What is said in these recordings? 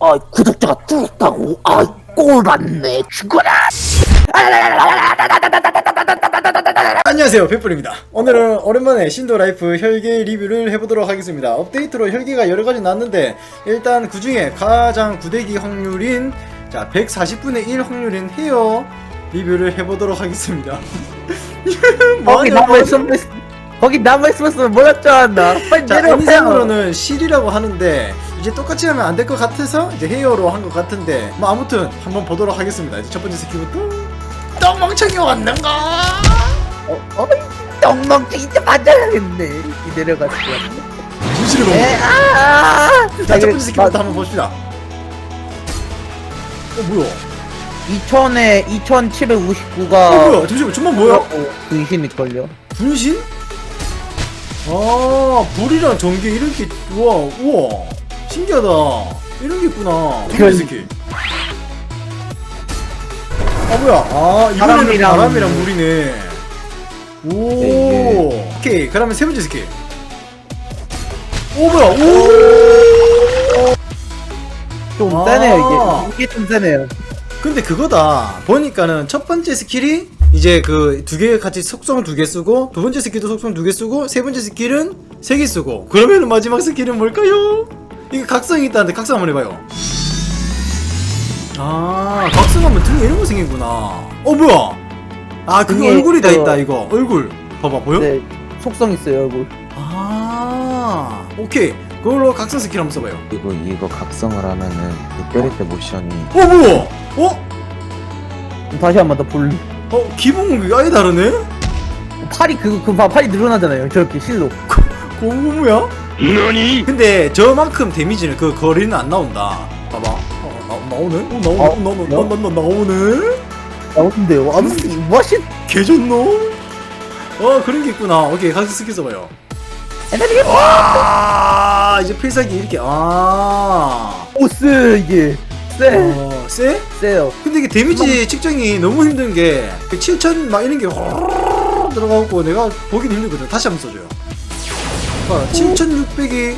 어, 아 구독자가 뚫었다고? 아 꼴났네. 죽어라! 안녕하세요 페플입니다. 오늘은 오랜만에 신도라이프 혈계 리뷰를 해보도록 하겠습니다. 업데이트로 혈계가 여러가지 났는데 일단 그 중에 가장 구대기 확률인 자 140분의 1 확률인 헤어 리뷰를 해보도록 하겠습니다. 거기 남아있었으면 몰랐 줄 알았나. 빨리 자 내려와. 인상으로는 실이라고 하는데 이제 똑같이 하면 안 될 것 같아서 이제 헤어로 한 것 같은데 뭐 아무튼 한번 보도록 하겠습니다 이제 첫 번째 스킬부터 똥멍청이 왔는가 어, 어이 똥멍청 이제 맞아야겠네 이 내려갔어 진실을 보고 에아 자, 첫 번째 스킬부터 한번 봅시다. 어, 뭐야? 2000에 2759가 어, 뭐야? 잠시만, 정말 뭐야? 분신일걸요 분신? 아, 불이랑 전기 이렇게, 우와, 우와. 신기하다. 이런 게 있구나. 두 번째 스킬. 아, 뭐야? 아, 이번에는 바람이랑- 바람이랑 물이네. 오. 네, 오케이, 그러면 세 번째 스킬. 오, 뭐야? 오! 좀 아. 세네요 이게 이게 좀 세네요 근데 그거다 보니까는 첫 번째 스킬이 이제 그 두 개 같이 속성 두 개 쓰고 두 번째 스킬도 속성 두 개 쓰고 세 번째 스킬은 세 개 쓰고 그러면은 마지막 스킬은 뭘까요? 이게 각성이 있다는데 각성 한번 해봐요 아 각성하면 등에 이런 거 생기구나 어 뭐야 아 그거 등에 얼굴이 다 그- 있다 이거 얼굴 봐봐 보여? 네 속성 있어요 얼굴 아 오케이 그걸로 각성 스킬 한번 써봐요 그리고 이거 각성을 하면은 특별히 때 모션이 어 뭐야? 어? 다시 한 번 더 볼. 어 기본 아예 다르네? 팔이 그, 그, 봐, 팔이 늘어나잖아요. 저렇게 실로. 고무야? 너니? 근데 저만큼 데미지는 그 거리는 안 나온다. 봐봐. 어, 나, 나오네? 어, 나오네? 어? 어, 나, 나, 나, 나, 나, 나오네? 나오는데요. 아무튼, 뭐하시, 개좋노? 어, 그런 게 있구나. 오케이, 같이 스킬 써봐요. 에너지 아, 이제 필살기 이렇게, 아. 오스, 이게. 세. 어, 쎄? 세요. 근데 이게 데미지 측정이 너무 힘든 게, 7000막 이런 게 들어가고 내가 보긴 힘들거든. 다시 한번 써줘요. 봐, 7600이,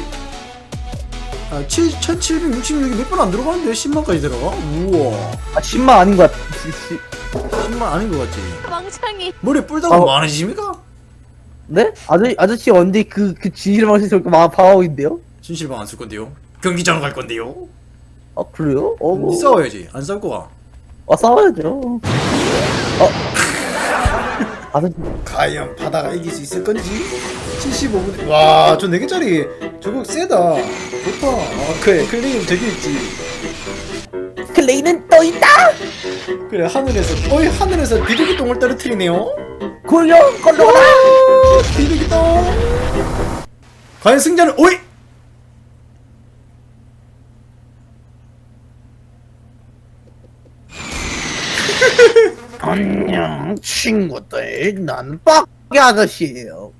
아, 7766이 몇 번 안 들어가는데 10만까지 들어가? 우와. 아, 10만 아닌 것 같아. 시- 시- 10만 아닌 것 같지? 멍청이 머리 뿔다가 어. 많으십니까? 네? 아저씨, 아저씨 언제 그, 그 있고, 막, 방어인데요? 진실방 안 쓸 건데요? 경기장 갈 건데요? 아, 그래요? 어, 뭐. 싸워야지. 안 싸울 거야. 아, 싸워야죠. 어. 과연 바다가 이길 수 있을 건지? 75분 와저 4개짜리. 저거 세다. 좋다. 아 그래 클레임 저기 있지. 클레이는 떠있다! 그래 하늘에서 어이 하늘에서 비둘기 똥을 떨어뜨리네요. 굴려! 걸러라! 비둘기 똥. 과연 승자는 오이 안녕, 친구들. 난 빡이 아저씨예요